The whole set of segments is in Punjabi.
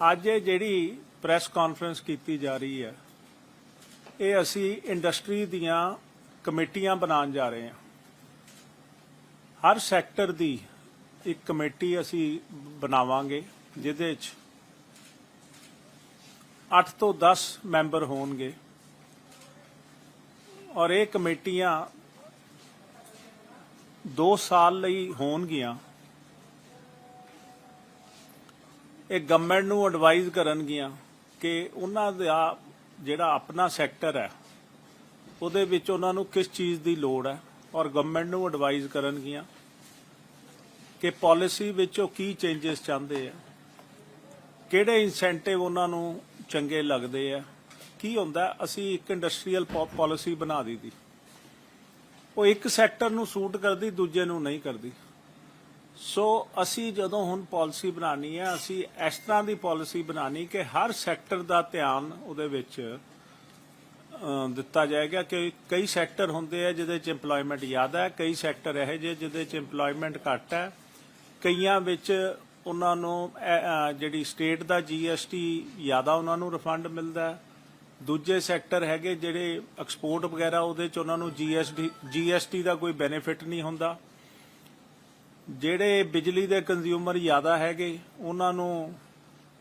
ਅੱਜ ਇਹ ਜਿਹੜੀ ਪ੍ਰੈਸ ਕਾਨਫਰੰਸ ਕੀਤੀ ਜਾ ਰਹੀ ਹੈ, ਇਹ ਅਸੀਂ ਇੰਡਸਟਰੀ ਦੀਆਂ ਕਮੇਟੀਆਂ ਬਣਾਉਣ ਜਾ ਰਹੇ ਹਾਂ। ਹਰ ਸੈਕਟਰ ਦੀ ਇੱਕ ਕਮੇਟੀ ਅਸੀਂ ਬਣਾਵਾਂਗੇ, ਜਿਹਦੇ ਵਿੱਚ 8 ਤੋਂ 10 ਮੈਂਬਰ ਹੋਣਗੇ। ਔਰ ਇਹ ਕਮੇਟੀਆਂ 2 ਸਾਲ ਲਈ ਹੋਣਗੀਆਂ। ਇਹ ਗਵਰਨਮੈਂਟ ਨੂੰ ਐਡਵਾਈਜ਼ ਕਰਨਗੀਆਂ ਕਿ ਉਹਨਾਂ ਦਾ ਜਿਹੜਾ ਆਪਣਾ ਸੈਕਟਰ ਹੈ, ਉਹਦੇ ਵਿੱਚ ਉਹਨਾਂ ਨੂੰ ਕਿਸ ਚੀਜ਼ ਦੀ ਲੋੜ ਹੈ ਔਰ ਗਵਰਨਮੈਂਟ ਨੂੰ ਐਡਵਾਈਜ਼ ਕਰਨਗੀਆਂ ਕਿ ਪਾਲਿਸੀ ਵਿੱਚ ਉਹ ਕੀ ਚੇਂਜਸ ਚਾਹੁੰਦੇ ਆ, ਕਿਹੜੇ ਇਨਸੈਂਟਿਵ ਉਹਨਾਂ ਨੂੰ ਚੰਗੇ ਲੱਗਦੇ ਆ, ਕੀ ਹੁੰਦਾ ਅਸੀਂ ਇੱਕ ਇੰਡਸਟਰੀਅਲ ਪਾਲਿਸੀ ਬਣਾ ਦਿੱਤੀ। ਉਹ ਇੱਕ ਸੈਕਟਰ ਨੂੰ ਸੂਟ ਕਰਦੀ, ਦੂਜੇ ਨੂੰ ਨਹੀਂ ਕਰਦੀ। ਸੋ ਅਸੀਂ ਜਦੋਂ ਹੁਣ ਪਾਲਿਸੀ ਬਣਾਣੀ ਹੈ, ਅਸੀਂ ਇਸ ਤਰ੍ਹਾਂ ਦੀ ਪਾਲਿਸੀ ਬਣਾਣੀ ਕਿ ਹਰ ਸੈਕਟਰ ਦਾ ਧਿਆਨ ਉਹਦੇ ਵਿੱਚ ਦਿੱਤਾ ਜਾਏਗਾ ਕਿ ਕਈ ਸੈਕਟਰ ਹੁੰਦੇ ਆ ਜਿਹਦੇ ਚ EMPLOYMENT ਜ਼ਿਆਦਾ ਹੈ, ਕਈ ਸੈਕਟਰ ਇਹੋ ਜਿਹੇ ਜਿਹਦੇ ਚ EMPLOYMENT ਘੱਟ ਹੈ। ਕਈਆਂ ਵਿੱਚ ਉਹਨਾਂ ਨੂੰ ਜਿਹੜੀ ਸਟੇਟ ਦਾ GST ਜ਼ਿਆਦਾ ਉਹਨਾਂ ਨੂੰ ਰਿਫੰਡ ਮਿਲਦਾ ਹੈ। ਦੂਜੇ ਸੈਕਟਰ ਹੈਗੇ ਜਿਹੜੇ ਐਕਸਪੋਰਟ ਵਗੈਰਾ ਉਹਦੇ ਚ ਉਹਨਾਂ ਨੂੰ GST GST ਦਾ ਕੋਈ ਬੈਨੀਫਿਟ ਨਹੀਂ ਹੁੰਦਾ। ਜਿਹੜੇ ਬਿਜਲੀ ਦੇ ਕੰਜ਼ਿਊਮਰ ਜ਼ਿਆਦਾ ਹੈਗੇ, ਉਹਨਾਂ ਨੂੰ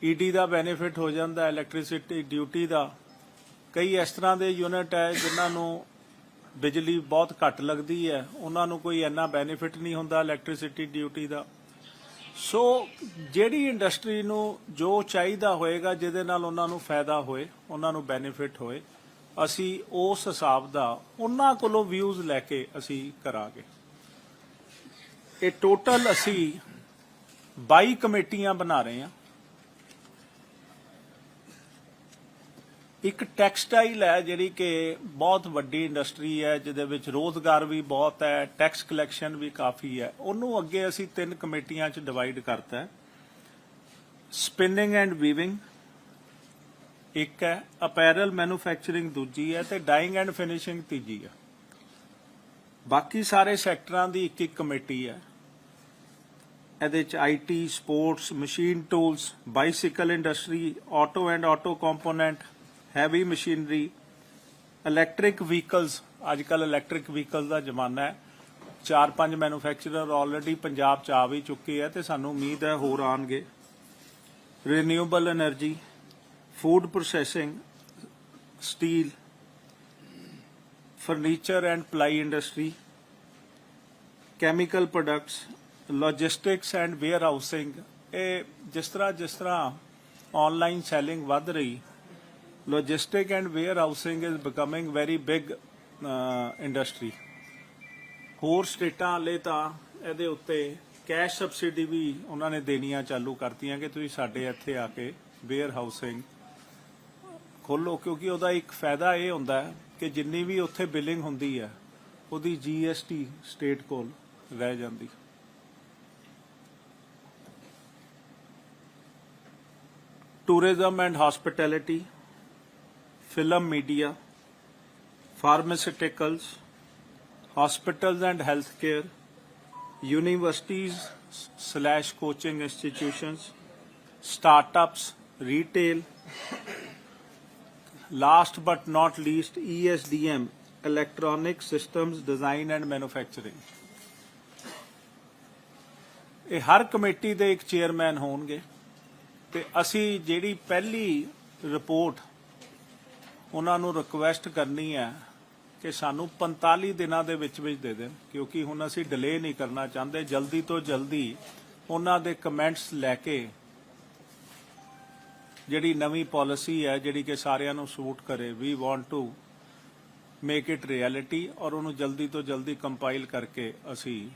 ਈਡੀ ਦਾ ਬੈਨੀਫਿਟ ਹੋ ਜਾਂਦਾ ਇਲੈਕਟ੍ਰਿਸਿਟੀ ਡਿਊਟੀ ਦਾ। ਕਈ ਇਸ ਤਰ੍ਹਾਂ ਦੇ ਯੂਨਿਟ ਹੈ ਜਿਨ੍ਹਾਂ ਨੂੰ ਬਿਜਲੀ ਬਹੁਤ ਘੱਟ ਲੱਗਦੀ ਹੈ। ਉਹਨਾਂ ਨੂੰ ਕੋਈ ਇੰਨਾ ਬੈਨੀਫਿਟ ਨਹੀਂ ਹੁੰਦਾ ਇਲੈਕਟ੍ਰਿਸਿਟੀ ਡਿਊਟੀ ਦਾ। ਸੋ ਜਿਹੜੀ ਇੰਡਸਟਰੀ ਨੂੰ ਜੋ ਚਾਹੀਦਾ ਹੋਏਗਾ, ਜਿਹਦੇ ਨਾਲ ਉਹਨਾਂ ਨੂੰ ਫਾਇਦਾ ਹੋਏ, ਉਹਨਾਂ ਨੂੰ ਬੈਨੀਫਿਟ ਹੋਏ, ਅਸੀਂ ਉਸ ਹਿਸਾਬ ਦਾ ਉਹਨਾਂ ਕੋਲੋਂ ਵਿਊਜ਼ ਲੈ ਕੇ ਅਸੀਂ ਕਰਾਂਗੇ। ਇਹ ਟੋਟਲ ਅਸੀਂ 22 ਕਮੇਟੀਆਂ ਬਣਾ ਰਹੇ ਹਾਂ। ਇੱਕ ਟੈਕਸਟਾਈਲ ਹੈ ਜਿਹੜੀ ਕਿ ਬਹੁਤ ਵੱਡੀ ਇੰਡਸਟਰੀ ਹੈ, ਜਿਹਦੇ ਵਿੱਚ ਰੋਜ਼ਗਾਰ ਵੀ ਬਹੁਤ ਹੈ, ਟੈਕਸ ਕਲੈਕਸ਼ਨ ਵੀ ਕਾਫੀ ਹੈ। ਉਹਨੂੰ ਅੱਗੇ ਅਸੀਂ ਤਿੰਨ ਕਮੇਟੀਆਂ 'ਚ ਡਿਵਾਈਡ ਕਰਤਾ ਹੈ। ਸਪਿਨਿੰਗ ਐਂਡ ਵੀਵਿੰਗ ਇੱਕ ਹੈ। ਅਪੈਰਲ ਮੈਨੂਫੈਕਚਰਿੰਗ ਦੂਜੀ ਹੈ ਤੇ ਡਾਈਂਗ ਐਂਡ ਫਿਨਿਸ਼ਿੰਗ ਤੀਜੀ ਹੈ। ਬਾਕੀ ਸਾਰੇ ਸੈਕਟਰਾਂ ਦੀ ਇੱਕ ਇੱਕ ਕਮੇਟੀ ਹੈ। ਇਹਦੇ ਵਿੱਚ IT sports machine tools bicycle industry auto and auto component heavy machinery electric vehicles ਅੱਜ ਕੱਲ ਇਲੈਕਟ੍ਰਿਕ ਵਹੀਕਲ ਦਾ ਜ਼ਮਾਨਾ ਹੈ। ਚਾਰ ਪੰਜ ਮੈਨੂਫੈਕਚਰਰ ਆਲਰੇਡੀ ਪੰਜਾਬ ਚ ਆ ਵੀ ਚੁੱਕੇ ਆ ਤੇ ਸਾਨੂੰ ਉਮੀਦ ਹੈ ਹੋਰ ਆਣਗੇ renewable energy food processing steel furniture and ply industry chemical products logistics and warehousing ਇਹ ਜਿਸ ਤਰ੍ਹਾਂ ਜਿਸ ਤਰ੍ਹਾਂ ਆਨਲਾਈਨ ਸੈਲਿੰਗ ਵੱਧ ਰਹੀ logistic and warehousing is becoming very big uh, industry. ਹੋਰ ਸਟੇਟਾਂ ਲਈ ਤਾਂ ਇਹਦੇ ਉੱਤੇ ਕੈਸ਼ ਸਬਸਿਡੀ ਵੀ ਉਹਨਾਂ ਨੇ ਦੇਣੀਆਂ ਚਾਲੂ ਕਰਤੀਆਂ ਕਿ ਤੁਸੀਂ ਸਾਡੇ ਇੱਥੇ ਆ ਕੇ ਵੇਅਰ ਹਾਊਸਿੰਗ ਖੋਲੋ ਕਿਉਂਕਿ ਉਹਦਾ ਇੱਕ ਫਾਇਦਾ ਇਹ ਹੁੰਦਾ ਹੈ ਕਿ ਜਿੰਨੀ ਵੀ ਉੱਥੇ ਬਿਲਿੰਗ ਹੁੰਦੀ ਹੈ ਉਹਦੀ GST ਸਟੇਟ ਕੋਲ ਰਹਿ ਜਾਂਦੀ। Tourism and hospitality film media, pharmaceuticals, hospitals and healthcare, universities slash coaching institutions, startups, retail. Last but not least, ESDM, electronic systems design and manufacturing. ਇਹ ਹਰ ਕਮੇਟੀ ਦੇ ਇੱਕ ਚੇਅਰਮੈਨ ਹੋਣਗੇ ਤੇ ਅਸੀਂ ਜਿਹੜੀ ਪਹਿਲੀ ਰਿਪੋਰਟ ਉਹਨਾਂ ਨੂੰ ਰਿਕੁਐਸਟ ਕਰਨੀ ਹੈ ਕਿ ਸਾਨੂੰ 45 ਦਿਨਾਂ ਦੇ ਵਿੱਚ ਵਿੱਚ ਦੇ ਦੇਣ, ਕਿਉਂਕਿ ਹੁਣ ਅਸੀਂ ਡਿਲੇ ਨਹੀਂ ਕਰਨਾ ਚਾਹੁੰਦੇ। ਜਲਦੀ ਤੋਂ ਜਲਦੀ ਉਹਨਾਂ ਦੇ ਕਮੈਂਟਸ ਲੈ ਕੇ ਜਿਹੜੀ ਨਵੀਂ ਪਾਲਿਸੀ ਹੈ, ਜਿਹੜੀ ਕਿ ਸਾਰਿਆਂ ਨੂੰ ਸੂਟ ਕਰੇ। We want to make it reality ਔਰ ਉਹਨੂੰ ਜਲਦੀ ਤੋਂ ਜਲਦੀ ਕੰਪਾਈਲ ਕਰਕੇ ਅਸੀਂ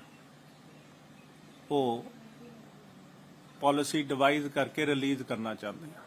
ਉਹ ਪਾਲਿਸੀ ਡਿਵਾਈਸ ਕਰਕੇ ਰਿਲੀਜ਼ ਕਰਨਾ ਚਾਹੁੰਦੇ ਹਾਂ।